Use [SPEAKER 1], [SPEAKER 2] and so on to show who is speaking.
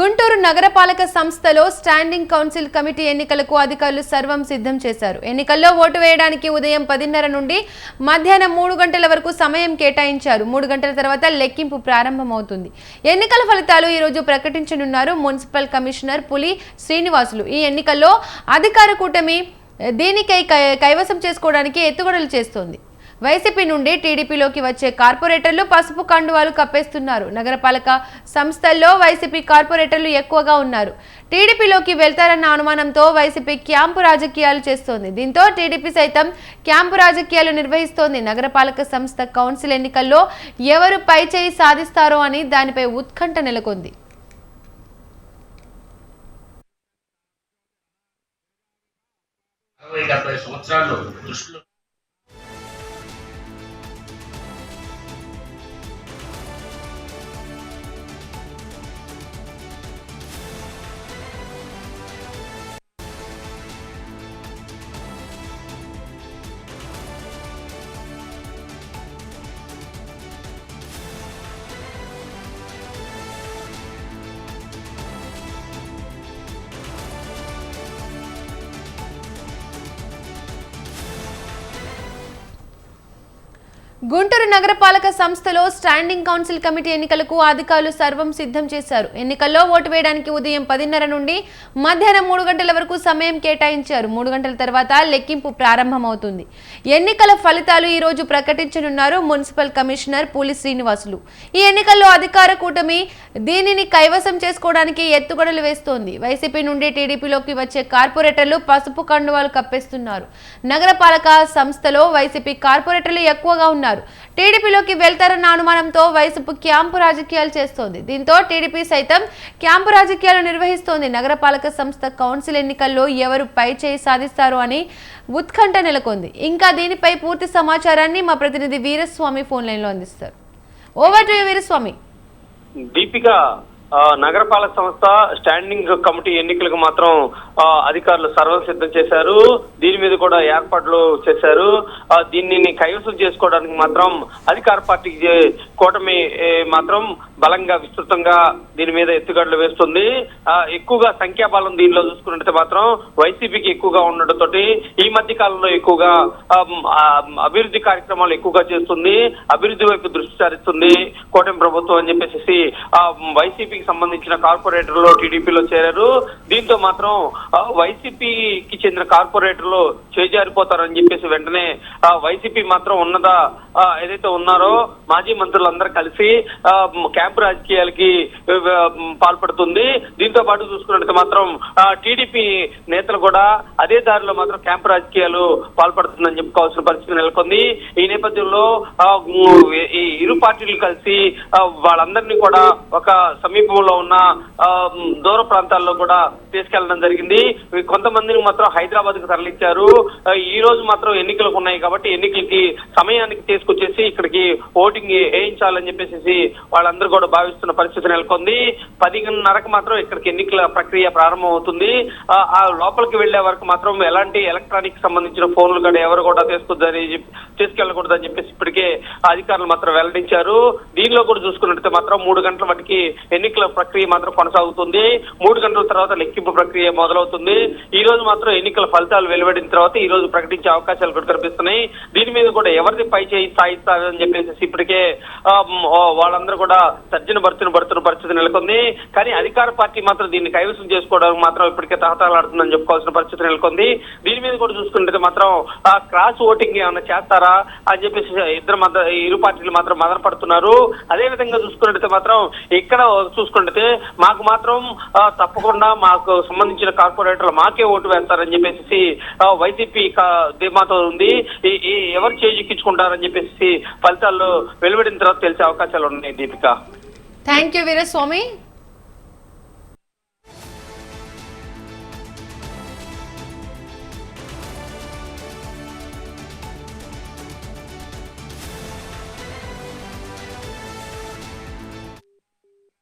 [SPEAKER 1] గుంటూరు నగరపాలక సంస్థలో standing council committee ఎన్నికలకు అధికారులు సర్వం సిద్ధం చేశారు. ఎన్నికల్లో ఓటు వేయడానికి ఉదయం పదిన్నర నుండి మధ్యాహ్నం మూడు గంటల వరకు సమయం కేటాయించారు. మూడు గంటల తర్వాత లెక్కింపు ప్రారంభమవుతుంది. ఎన్నికల ఫలితాలు ఈరోజు ప్రకటించనున్నారు. మున్సిపల్ కమిషనర్ పులి శ్రీనివాసులు. ఈ ఎన్నికల్లో అధికార కూటమి దీనికై కై- కైవసం చేసుకోవడానికి ఎత్తుగడలు చేస్తోంది. వైసీపీ నుండి టీడీపీలోకి వచ్చే కార్పొరేటర్లు పసుపు కండువాలు కప్పేస్తున్నారు. నగరపాలక సంస్థల్లో వైసీపీ కార్పొరేటర్లు ఎక్కువగా ఉన్నారు. టీడీపీలోకి వెళ్తారన్న అనుమానంతో వైసీపీ క్యాంపు రాజకీయాలు చేస్తోంది. దీంతో టీడీపీ సైతం క్యాంపు రాజకీయాలు నిర్వహిస్తోంది. నగరపాలక సంస్థ కౌన్సిల్ ఎన్నికల్లో ఎవరు పై చేయి సాధిస్తారో అని దానిపై ఉత్కంఠ నెలకొంది.
[SPEAKER 2] అరవై డెబ్బై దృష్టిలో
[SPEAKER 1] గుంటూరు నగరపాలక సంస్థలో స్టాండింగ్ కౌన్సిల్ కమిటీ ఎన్నికలకు అధికారులు సర్వం సిద్ధం చేశారు. ఎన్నికల్లో ఓటు వేయడానికి ఉదయం పదిన్నర నుండి మధ్యాహ్నం మూడు గంటల వరకు సమయం కేటాయించారు. మూడు గంటల తర్వాత లెక్కింపు ప్రారంభమవుతుంది. ఎన్నికల ఫలితాలు ఈ రోజు ప్రకటించనున్నారు మున్సిపల్ కమిషనర్ పూలి శ్రీనివాసులు. ఈ ఎన్నికల్లో అధికార కూటమి దీనిని కైవసం చేసుకోవడానికి ఎత్తుగడలు వేస్తోంది. వైసీపీ నుండి టీడీపీలోకి వచ్చే కార్పొరేటర్లు పసుపు కండువాలు కప్పేస్తున్నారు. నగరపాలక సంస్థలో వైసీపీ కార్పొరేటర్లు ఎక్కువగా ఉన్నారు. టీడీపీలోకి వెళ్తారన్న అనుమానంతో వైసీపీ క్యాంపు రాజకీయాలు చేస్తోంది. దీంతో టీడీపీ సైతం క్యాంపు రాజకీయాలు నిర్వహిస్తోంది. నగరపాలక సంస్థ కౌన్సిల్ ఎన్నికల్లో ఎవరు పై చేయి సాధిస్తారు అని ఉత్కంఠ నెలకొంది. ఇంకా దీనిపై పూర్తి సమాచారాన్ని మా ప్రతినిధి వీరస్వామి ఫోన్ లైన్లో అందిస్తారు. Over to Veeraswamy.
[SPEAKER 3] దీపిక నగరపాలక సంస్థ స్టాండింగ్ కమిటీ ఎన్నికలకు మాత్రం అధికారులు సర్వం సిద్ధం చేశారు. దీని మీద కూడా ఏర్పాట్లు చేశారు. దీనిని కైవసం చేసుకోవడానికి మాత్రం అధికార పార్టీకి కూటమి మాత్రం బలంగా విస్తృతంగా దీని మీద ఎత్తుగడలు వేస్తుంది. ఎక్కువగా సంఖ్యాబలం దీనిలో చూసుకున్నట్టు మాత్రం వైసీపీకి ఎక్కువగా ఉండడంతో ఈ మధ్య కాలంలో ఎక్కువగా అభివృద్ధి కార్యక్రమాలు ఎక్కువగా చేస్తుంది. అభివృద్ధి వైపు దృష్టి సారిస్తుంది. కూటమి ప్రభుత్వం అని చెప్పేసి వైసీపీకి సంబంధించిన కార్పొరేటర్లు టీడీపీలో చేరారు. దీంతో మాత్రం వైసీపీ వైసీపీకి చెందిన కార్పొరేటర్లు చేజారిపోతారని చెప్పేసి వెంటనే వైసీపీ మాత్రం ఉన్నదా ఏదైతే ఉన్నారో మాజీ మంత్రులందరూ కలిసి క్యాంప్ క్యాంపు రాజకీయాలకి పాల్పడుతుంది. దీంతో పాటు చూసుకున్నట్టు మాత్రం టీడీపీ నేతలు కూడా అదే దారిలో మాత్రం క్యాంపు రాజకీయాలు పాల్పడుతుందని చెప్పుకోవాల్సిన పరిస్థితి నెలకొంది. ఈ నేపథ్యంలో ఈ ఇరు పార్టీలు కలిసి వాళ్ళందరినీ కూడా ఒక సమీప సమీపంలో ఉన్న దూర ప్రాంతాల్లో కూడా తీసుకెళ్ళడం జరిగింది. కొంతమందిని మాత్రం హైదరాబాద్కు తరలించారు ఈ రోజు మాత్రం ఎన్నికలకు ఉన్నాయి కాబట్టి ఎన్నికలకి సమయానికి తీసుకొచ్చేసి ఇక్కడికి ఓటింగ్ వేయించాలని చెప్పేసి వాళ్ళందరూ కూడా భావిస్తున్న పరిస్థితి నెలకొంది. పదిన్నరకు మాత్రం ఇక్కడికి ఎన్నికల ప్రక్రియ ప్రారంభం అవుతుంది ఆ, లోపలికి వెళ్ళే వరకు మాత్రం ఎలాంటి ఎలక్ట్రానిక్ సంబంధించిన ఫోన్లు కూడా ఎవరు కూడా తీసుకొద్దని చెప్పి- తీసుకెళ్ళకూడదని చెప్పేసి ఇప్పటికే అధికారులు మాత్రం వెల్లడించారు. దీనిలో కూడా చూసుకున్నట్లయితే మాత్రం మూడు గంటల మటుకి ఎన్నికల ప్రక్రియ మాత్రం కొనసాగుతుంది. మూడు గంటల తర్వాత లెక్కింపు ప్రక్రియ మొదలవుతుంది. ఈ రోజు మాత్రం ఎన్నికల ఫలితాలు వెలువడిన తర్వాత ఈ రోజు ప్రకటించే అవకాశాలు కూడా కనిపిస్తున్నాయి. దీని మీద కూడా ఎవరిది పై చేయి స్థాయిస్తారని చెప్పేసి ఇప్పటికే వాళ్ళందరూ కూడా సజ్జన భర్తను పడుతున్న పరిస్థితి నెలకొంది. కానీ అధికార పార్టీ మాత్రం దీన్ని కైవసం చేసుకోవడానికి మాత్రం ఇప్పటికే తహతాలాడుతుందని చెప్పుకోవాల్సిన పరిస్థితి నెలకొంది. దీని మీద కూడా చూసుకుంటే మాత్రం ఆ క్రాస్ ఓటింగ్ ఏమైనా చేస్తారా అని చెప్పేసి ఇద్దరు మధ్య ఇరు పార్టీలు మాత్రం మదనపడుతున్నారు. పడుతున్నారు అదే విధంగా చూసుకున్నట్లయితే మాత్రం ఇక్కడ చూసుకుంటే మాకు మాత్రం తప్పకుండా మాకు సంబంధించిన కార్పొరేటర్లు మాకే ఓటు వేస్తారని చెప్పేసి వైసీపీ ధీమాతో ఉంది. ఈ- ఎవరు చేజిక్కించుకుంటారని చెప్పేసి ఫలితాల్లో వెలువడిన తర్వాత తెలిసే అవకాశాలు ఉన్నాయి దీపిక.
[SPEAKER 1] Thank you Veeraswamy.